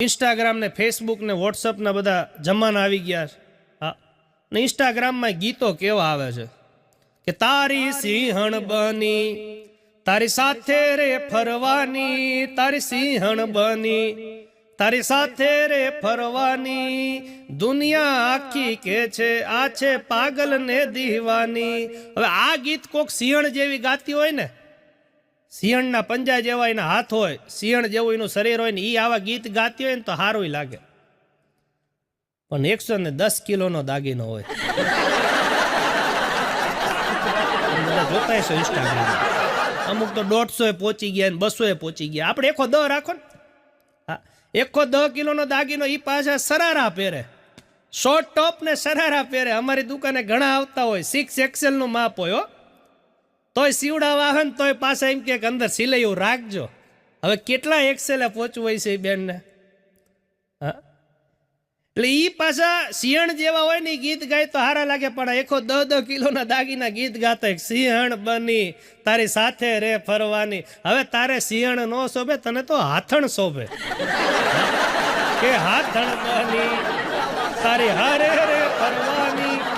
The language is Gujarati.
ઇન્સ્ટાગ્રામ ને ફેસબુક ને વોટ્સઅપના બધા જમાના આવી ગયા છે. હા. ને ઇન્સ્ટાગ્રામમાં ગીતો કેવા આવે છે? કે તારી સિંહણ બની, તારી સાથે રે ફરવાની, તારી સિંહણ બની, તારી સાથે રે ફરવાની, દુનિયા આખી કે છે, આ છે પાગલ ને દીવાની. હવે આ ગીત કોક સિંહણ જેવી ગાતી હોય ને સિંહણના પંજા જેવા એના હાથ હોય, સિંહણ જેવું એનું શરીર હોય ને એ આવા ગીત ગાતી હોય ને તો સારું લાગે. પણ એકસો ને દસ કિલોનો દાગીનો હોય. જોતા ઇન્સ્ટાગ્રામ અમુક તો દોઢસો એ પહોંચી ગયા ને બસો એ પહોંચી ગયા. આપણે એકો દ રાખો ને. હા, એકો દ કિલોનો દાગીનો એ પાછા સરારા પહેરે. શોર્ટ ટોપ ને સરારા પહેરે. અમારી દુકાને ઘણા આવતા હોય. સિક્સ એક્સેલનું માપ હોય, હો. તોય સીવડા વાહન, તોય પાછા એમ કે અંદર સિલાયું રાખજો. હવે કેટલા એક્સેલે પહોંચવું હોય છે એ બેનને? હા. એટલે એ પાછા સિંહણ જેવા હોય ને ગીત ગાય તો હારા લાગે, પણ એકો દહ દહ કિલોના દાગીના ગીત ગાતા. સિંહણ બની, તારી સાથે રે ફરવાની. હવે તારે સિંહણ નો શોભે, તને તો હાથણ શોભે. કે હાથણ બની, તારી હારે